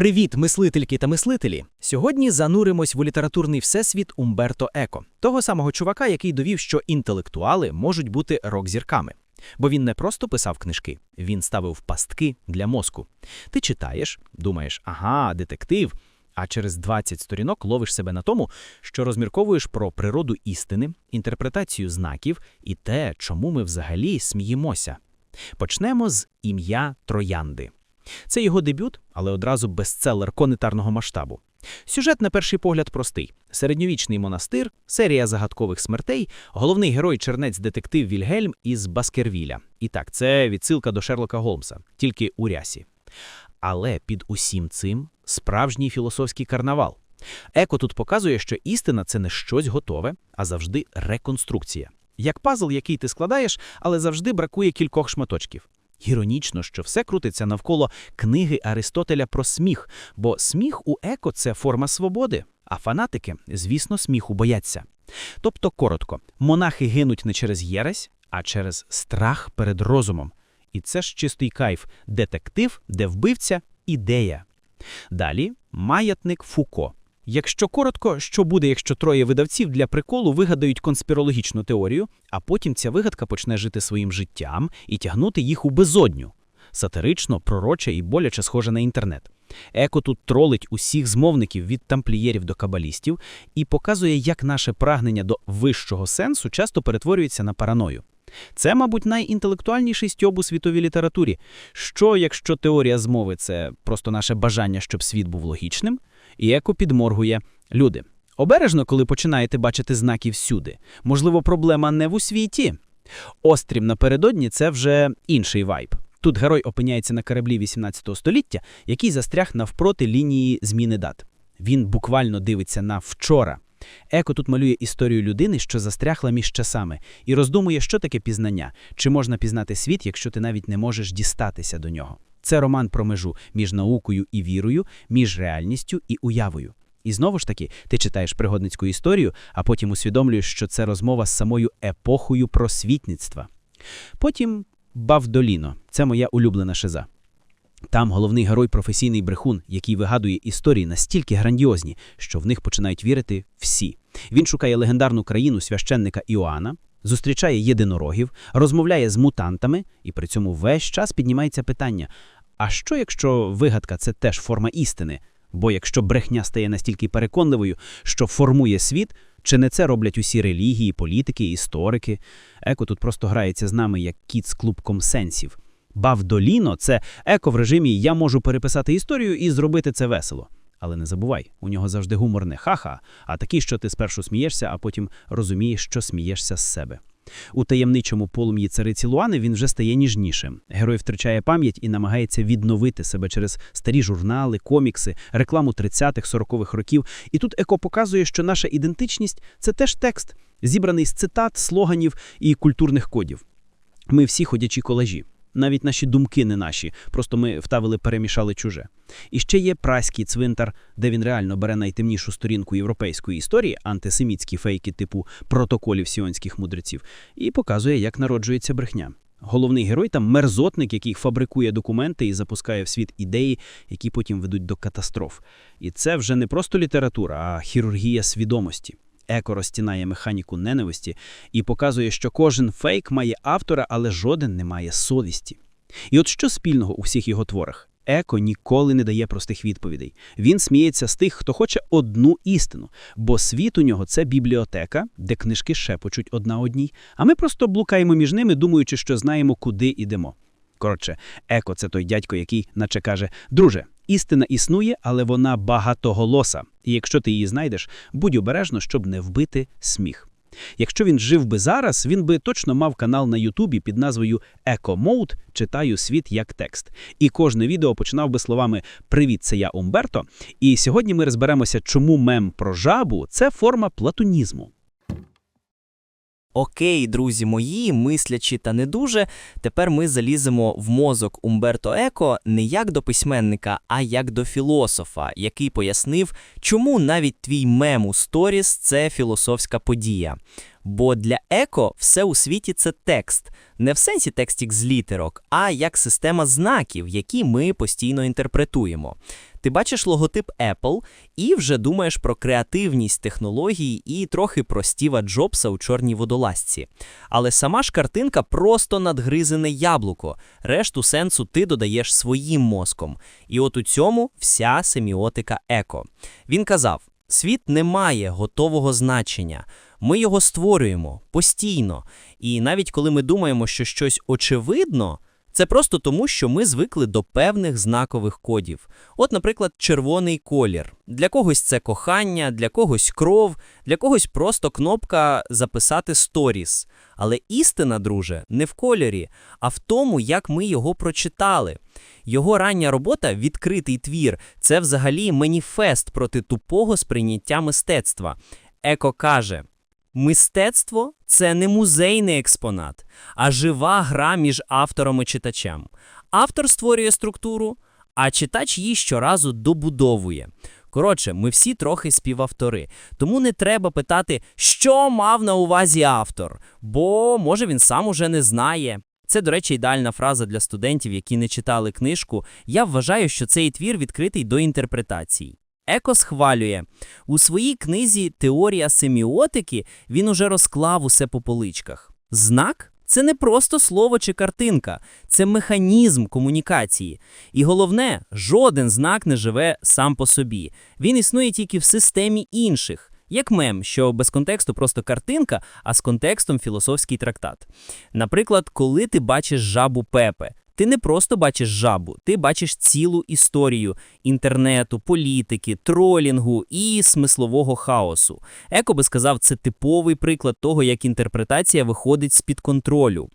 Привіт, мислительки та мислителі! Сьогодні зануримось в літературний всесвіт Умберто Еко, того самого чувака, який довів, що інтелектуали можуть бути рок-зірками. Бо він не просто писав книжки, він ставив пастки для мозку. Ти читаєш, думаєш, ага, детектив. А через 20 сторінок ловиш себе на тому, що розмірковуєш про природу істини, інтерпретацію знаків і те, чому ми взагалі сміємося. Почнемо з ім'я Троянди. Це його дебют, але одразу бестселер конетарного масштабу. Сюжет, на перший погляд, простий: середньовічний монастир, серія загадкових смертей, головний герой чернець-детектив Вільгельм із Баскервіля. І так, це відсилка до Шерлока Голмса, тільки у рясі. Але під усім цим справжній філософський карнавал. Еко тут показує, що істина це не щось готове, а завжди реконструкція. Як пазл, який ти складаєш, але завжди бракує кількох шматочків. Іронічно, що все крутиться навколо книги Аристотеля про сміх, бо сміх у еко це форма свободи, а фанатики, звісно, сміху бояться. Тобто, коротко, монахи гинуть не через єресь, а через страх перед розумом. І це ж чистий кайф, детектив, де вбивця ідея. Далі маятник Фуко. Якщо коротко, що буде, якщо троє видавців для приколу вигадають конспірологічну теорію, а потім ця вигадка почне жити своїм життям і тягнути їх у безодню. Сатирично, пророче і боляче схоже на інтернет. Еко тут тролить усіх змовників від тамплієрів до кабалістів і показує, як наше прагнення до вищого сенсу часто перетворюється на параною. Це, мабуть, найінтелектуальніший стьоб у світовій літературі. Що, якщо теорія змови це просто наше бажання, щоб світ був логічним? І еко підморгує люди. Обережно, коли починаєте бачити знаки всюди. Можливо, проблема не в світі. Острів напередодні це вже інший вайб. Тут герой опиняється на кораблі 18 століття, який застряг навпроти лінії зміни дат. Він буквально дивиться на вчора. Еко тут малює історію людини, що застрягла між часами, і роздумує, що таке пізнання, чи можна пізнати світ, якщо ти навіть не можеш дістатися до нього. Це роман про межу між наукою і вірою, між реальністю і уявою. І знову ж таки, ти читаєш пригодницьку історію, а потім усвідомлюєш, що це розмова з самою епохою просвітництва. Потім Бавдоліно це моя улюблена шиза. Там головний герой професійний брехун, який вигадує історії настільки грандіозні, що в них починають вірити всі. Він шукає легендарну країну священника Іоанна, зустрічає єдинорогів, розмовляє з мутантами, і при цьому весь час піднімається питання: а що, якщо вигадка це теж форма істини? Бо якщо брехня стає настільки переконливою, що формує світ, чи не це роблять усі релігії, політики, історики? Еко тут просто грається з нами як кіт з клубком сенсів. Бавдоліно це еко в режимі Я можу переписати історію і зробити це весело. Але не забувай, у нього завжди гумор не ха-ха, а такий, що ти спершу смієшся, а потім розумієш, що смієшся з себе. У таємничому полум'ї цариці Луани він вже стає ніжнішим. Герой втрачає пам'ять і намагається відновити себе через старі журнали, комікси, рекламу 30-х, 40-х років. І тут еко показує, що наша ідентичність це теж текст, зібраний з цитат, слоганів і культурних кодів. Ми всі ходячі колажі. Навіть наші думки не наші, просто ми втавили, перемішали чуже. І ще є праський цвинтар, де він реально бере найтемнішу сторінку європейської історії, антисемітські фейки типу протоколів сіонських мудреців, і показує, як народжується брехня. Головний герой там мерзотник, який фабрикує документи і запускає в світ ідеї, які потім ведуть до катастроф. І це вже не просто література, а хірургія свідомості. Еко розтінає механіку ненависті і показує, що кожен фейк має автора, але жоден не має совісті. І от що спільного у всіх його творах? Еко ніколи не дає простих відповідей. Він сміється з тих, хто хоче одну істину, бо світ у нього це бібліотека, де книжки шепочуть одна одній, а ми просто блукаємо між ними, думаючи, що знаємо, куди йдемо. Коротше, еко це той дядько, який наче каже: Друже, істина існує, але вона багатоголоса. І якщо ти її знайдеш, будь обережно, щоб не вбити сміх. Якщо він жив би зараз, він би точно мав канал на Ютубі під назвою «Еко-моут. Читаю світ як текст. І кожне відео починав би словами Привіт, це я Умберто. І сьогодні ми розберемося, чому мем про жабу це форма платонізму. Окей, друзі мої, мислячі та не дуже. Тепер ми заліземо в мозок Умберто Еко не як до письменника, а як до філософа, який пояснив, чому навіть твій мем у сторіс це філософська подія. Бо для еко все у світі це текст. Не в сенсі текстік з літерок, а як система знаків, які ми постійно інтерпретуємо. Ти бачиш логотип Apple і вже думаєш про креативність технологій і трохи про Стіва Джобса у чорній водолазці. Але сама ж картинка просто надгризене яблуко. Решту сенсу ти додаєш своїм мозком. І от у цьому вся семіотика еко. Він казав: світ не має готового значення. Ми його створюємо постійно. І навіть коли ми думаємо, що щось очевидно. Це просто тому, що ми звикли до певних знакових кодів. От, наприклад, червоний колір. Для когось це кохання, для когось кров, для когось просто кнопка записати сторіс. Але істина, друже, не в кольорі, а в тому, як ми його прочитали. Його рання робота, відкритий твір, це взагалі маніфест проти тупого сприйняття мистецтва. Еко каже. Мистецтво це не музейний експонат, а жива гра між автором і читачем. Автор створює структуру, а читач її щоразу добудовує. Коротше, ми всі трохи співавтори, тому не треба питати, що мав на увазі автор, бо може він сам уже не знає. Це, до речі, ідеальна фраза для студентів, які не читали книжку. Я вважаю, що цей твір відкритий до інтерпретацій. Еко схвалює. У своїй книзі Теорія семіотики він уже розклав усе по поличках. Знак це не просто слово чи картинка, це механізм комунікації. І головне, жоден знак не живе сам по собі. Він існує тільки в системі інших. Як мем, що без контексту просто картинка, а з контекстом філософський трактат. Наприклад, коли ти бачиш жабу Пепе, ти не просто бачиш жабу, ти бачиш цілу історію інтернету, політики, тролінгу і смислового хаосу. Еко би сказав, це типовий приклад того, як інтерпретація виходить з-під контролю.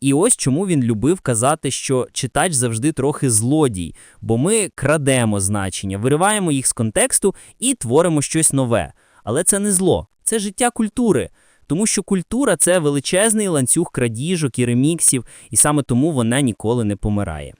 І ось чому він любив казати, що читач завжди трохи злодій, бо ми крадемо значення, вириваємо їх з контексту і творимо щось нове. Але це не зло, це життя культури. Тому що культура це величезний ланцюг крадіжок і реміксів, і саме тому вона ніколи не помирає.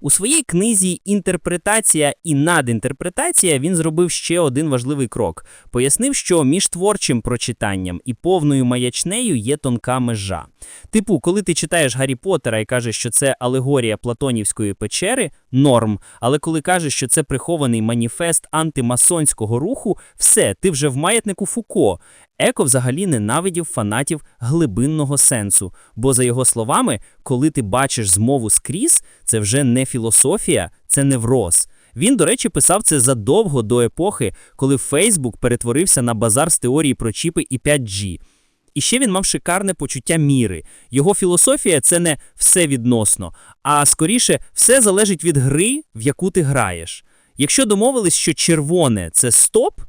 У своїй книзі Інтерпретація і надінтерпретація він зробив ще один важливий крок. Пояснив, що між творчим прочитанням і повною маячнею є тонка межа. Типу, коли ти читаєш Гаррі Поттера і кажеш, що це алегорія Платонівської печери норм. Але коли кажеш, що це прихований маніфест антимасонського руху, все, ти вже в маятнику Фуко. Еко взагалі ненавидів фанатів глибинного сенсу, бо, за його словами, коли ти бачиш змову скрізь, це вже не філософія, це невроз. Він, до речі, писав це задовго до епохи, коли Фейсбук перетворився на базар з теорії про чіпи і 5G. І ще він мав шикарне почуття міри. Його філософія це не все відносно, а скоріше все залежить від гри, в яку ти граєш. Якщо домовились, що червоне це стоп,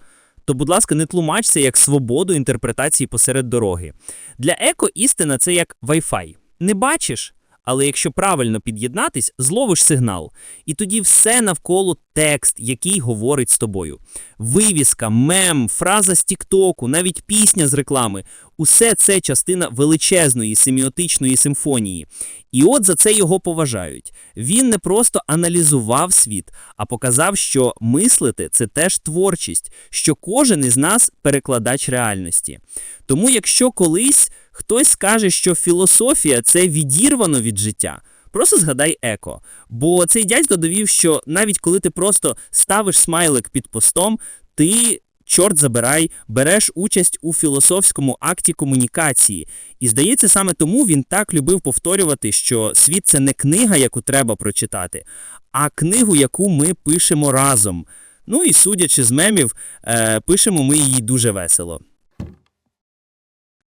то, будь ласка, не тлумач це як свободу інтерпретації посеред дороги. Для еко істина це як Wi-Fi. Не бачиш, але якщо правильно під'єднатись, зловиш сигнал. І тоді все навколо текст, який говорить з тобою. Вивіска, мем, фраза з Тіктоку, навіть пісня з реклами усе це частина величезної семіотичної симфонії. І от за це його поважають. Він не просто аналізував світ, а показав, що мислити це теж творчість, що кожен із нас перекладач реальності. Тому, якщо колись хтось скаже, що філософія це відірвано від життя. Просто згадай еко. Бо цей дядько довів, що навіть коли ти просто ставиш смайлик під постом, ти, чорт забирай, береш участь у філософському акті комунікації. І здається, саме тому він так любив повторювати, що світ це не книга, яку треба прочитати, а книгу, яку ми пишемо разом. Ну і судячи з мемів, е, пишемо ми її дуже весело.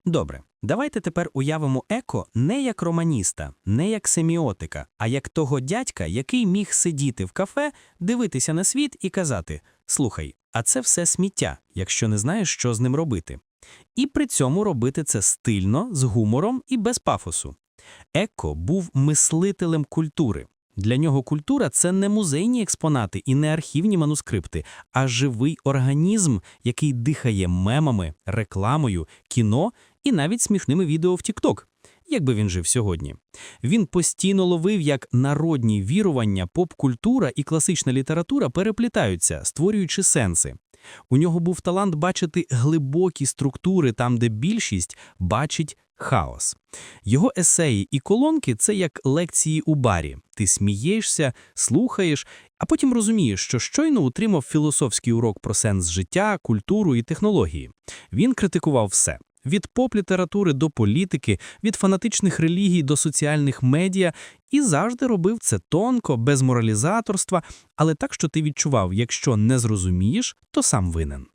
Добре, давайте тепер уявимо еко не як романіста, не як семіотика, а як того дядька, який міг сидіти в кафе, дивитися на світ і казати: Слухай, а це все сміття, якщо не знаєш, що з ним робити. І при цьому робити це стильно, з гумором і без пафосу. Еко був мислителем культури. Для нього культура це не музейні експонати і не архівні манускрипти, а живий організм, який дихає мемами, рекламою, кіно і навіть смішними відео в TikTok, якби він жив сьогодні. Він постійно ловив, як народні вірування, поп-культура і класична література переплітаються, створюючи сенси. У нього був талант бачити глибокі структури там, де більшість бачить хаос. Його есеї і колонки це як лекції у барі. Ти смієшся, слухаєш, а потім розумієш, що щойно утримав філософський урок про сенс життя, культуру і технології. Він критикував все. Від поп-літератури до політики, від фанатичних релігій до соціальних медіа, і завжди робив це тонко, без моралізаторства, але так, що ти відчував, якщо не зрозумієш, то сам винен.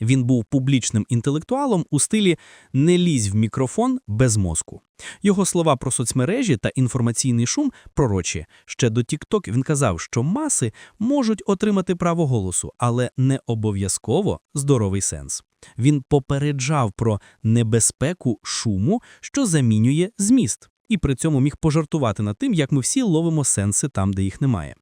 Він був публічним інтелектуалом у стилі «не лізь в мікрофон без мозку». Його слова про соцмережі та інформаційний шум пророчі. Ще до TikTok він казав, що маси можуть отримати право голосу, але не обов'язково здоровий сенс. Він попереджав про небезпеку шуму, що замінює зміст, і при цьому міг пожартувати над тим, як ми всі ловимо сенси там, де їх немає.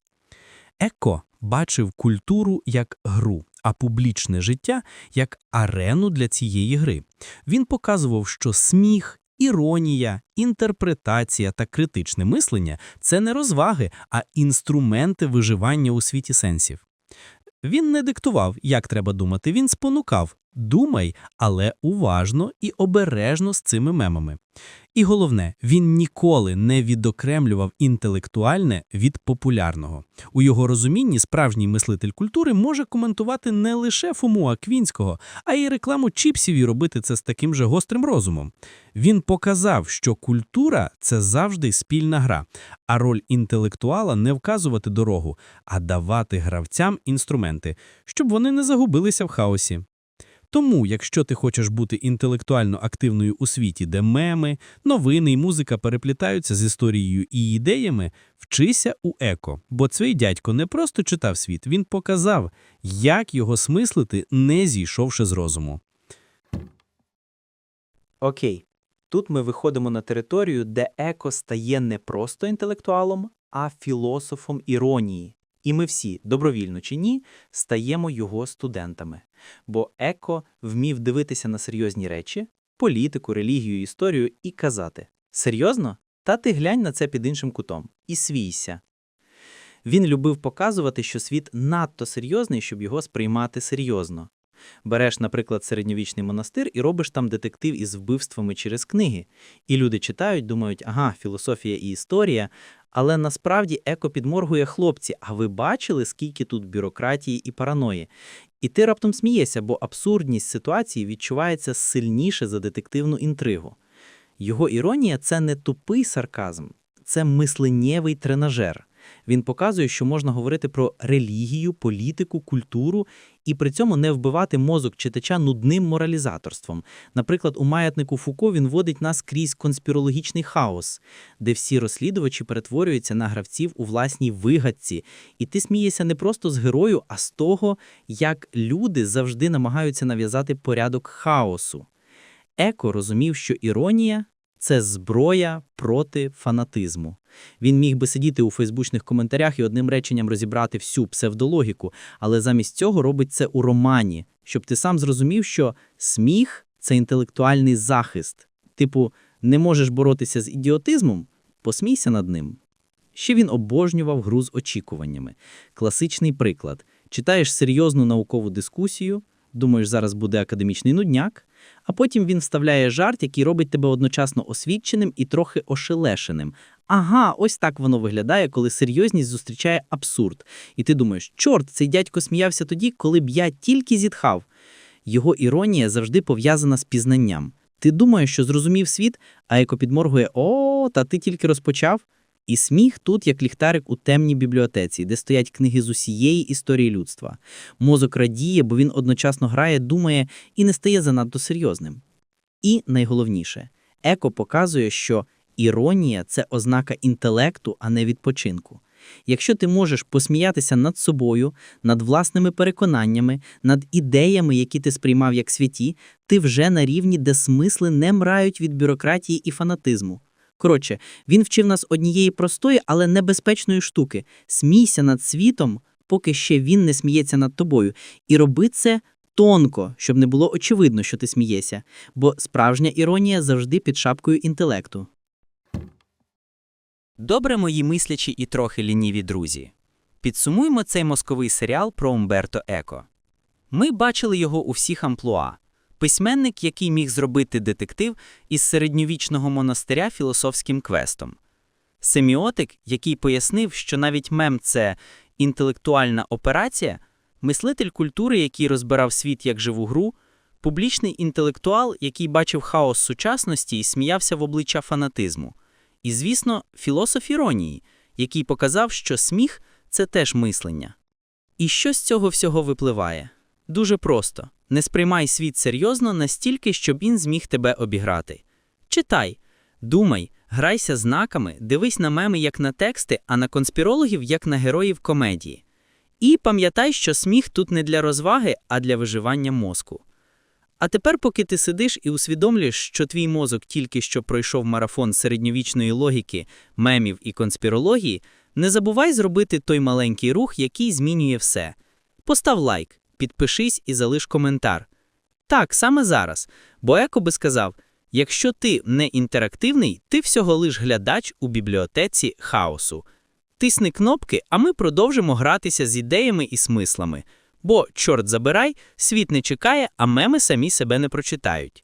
Еко бачив культуру як гру, а публічне життя як арену для цієї гри. Він показував, що сміх, іронія, інтерпретація та критичне мислення це не розваги, а інструменти виживання у світі сенсів. Він не диктував, як треба думати, він спонукав «думай, але уважно і обережно з цими мемами». І головне, він ніколи не відокремлював інтелектуальне від популярного. У його розумінні справжній мислитель культури може коментувати не лише Фому Аквінського, а й рекламу чіпсів і робити це з таким же гострим розумом. Він показав, що культура – це завжди спільна гра, а роль інтелектуала не вказувати дорогу, а давати гравцям інструменти, щоб вони не загубилися в хаосі. Тому, якщо ти хочеш бути інтелектуально активною у світі, де меми, новини і музика переплітаються з історією і ідеями, вчися у еко. Бо цей дядько не просто читав світ, він показав, як його смислити, не зійшовши з розуму. Окей, тут ми виходимо на територію, де еко стає не просто інтелектуалом, а філософом іронії. І ми всі, добровільно чи ні, стаємо його студентами. Бо еко вмів дивитися на серйозні речі, політику, релігію, історію і казати «Серйозно? Та ти глянь на це під іншим кутом. І свійся». Він любив показувати, що світ надто серйозний, щоб його сприймати серйозно. Береш, наприклад, середньовічний монастир і робиш там детектив із вбивствами через книги. І люди читають, думають, ага, філософія і історія, але насправді еко підморгує хлопці, а ви бачили, скільки тут бюрократії і параної? І ти раптом смієшся, бо абсурдність ситуації відчувається сильніше за детективну інтригу. Його іронія – це не тупий сарказм, це мисленнєвий тренажер. Він показує, що можна говорити про релігію, політику, культуру і при цьому не вбивати мозок читача нудним моралізаторством. Наприклад, у маятнику Фуко він водить нас крізь конспірологічний хаос, де всі розслідувачі перетворюються на гравців у власній вигадці, і ти смієшся не просто з герою, а з того, як люди завжди намагаються нав'язати порядок хаосу. Еко розумів, що іронія це зброя проти фанатизму. Він міг би сидіти у фейсбучних коментарях і одним реченням розібрати всю псевдологіку, але замість цього робить це у романі, щоб ти сам зрозумів, що сміх це інтелектуальний захист. Типу, не можеш боротися з ідіотизмом, посмійся над ним. Ще він обожнював гру з очікуваннями. Класичний приклад: читаєш серйозну наукову дискусію, думаєш, зараз буде академічний нудняк, а потім він вставляє жарт, який робить тебе одночасно освіченим і трохи ошелешеним. Ага, ось так воно виглядає, коли серйозність зустрічає абсурд. І ти думаєш, чорт, цей дядько сміявся тоді, коли б я тільки зітхав. Його іронія завжди пов'язана з пізнанням. Ти думаєш, що зрозумів світ, а еко підморгує «О, та ти тільки розпочав». І сміх тут як ліхтарик у темній бібліотеці, де стоять книги з усієї історії людства. Мозок радіє, бо він одночасно грає, думає і не стає занадто серйозним. І найголовніше, еко показує, що іронія це ознака інтелекту, а не відпочинку. Якщо ти можеш посміятися над собою, над власними переконаннями, над ідеями, які ти сприймав як святі, ти вже на рівні, де смисли не мрають від бюрократії і фанатизму. Коротше, він вчив нас однієї простої, але небезпечної штуки смійся над світом, поки ще він не сміється над тобою, і роби це тонко, щоб не було очевидно, що ти смієшся, бо справжня іронія завжди під шапкою інтелекту. Добре, мої мислячі і трохи лініві друзі. Підсумуємо цей мозковий серіал про Умберто Еко. Ми бачили його у всіх амплуа. Письменник, який міг зробити детектив із середньовічного монастиря філософським квестом. Семіотик, який пояснив, що навіть мем це інтелектуальна операція, мислитель культури, який розбирав світ як живу гру, публічний інтелектуал, який бачив хаос сучасності і сміявся в обличчя фанатизму. І, звісно, філософ іронії, який показав, що сміх це теж мислення. І що з цього всього випливає? Дуже просто. Не сприймай світ серйозно настільки, щоб він зміг тебе обіграти. Читай, думай, грайся знаками, дивись на меми як на тексти, а на конспірологів як на героїв комедії. І пам'ятай, що сміх тут не для розваги, а для виживання мозку. А тепер, поки ти сидиш і усвідомлюєш, що твій мозок тільки що пройшов марафон середньовічної логіки, мемів і конспірології, не забувай зробити той маленький рух, який змінює все. Постав лайк, підпишись і залиш коментар. Так, саме зараз. Бо Еко би сказав: якщо ти не інтерактивний, ти всього лиш глядач у бібліотеці хаосу. Тисни кнопки, а ми продовжимо гратися з ідеями і смислами. Бо, чорт забирай, світ не чекає, а меми самі себе не прочитають.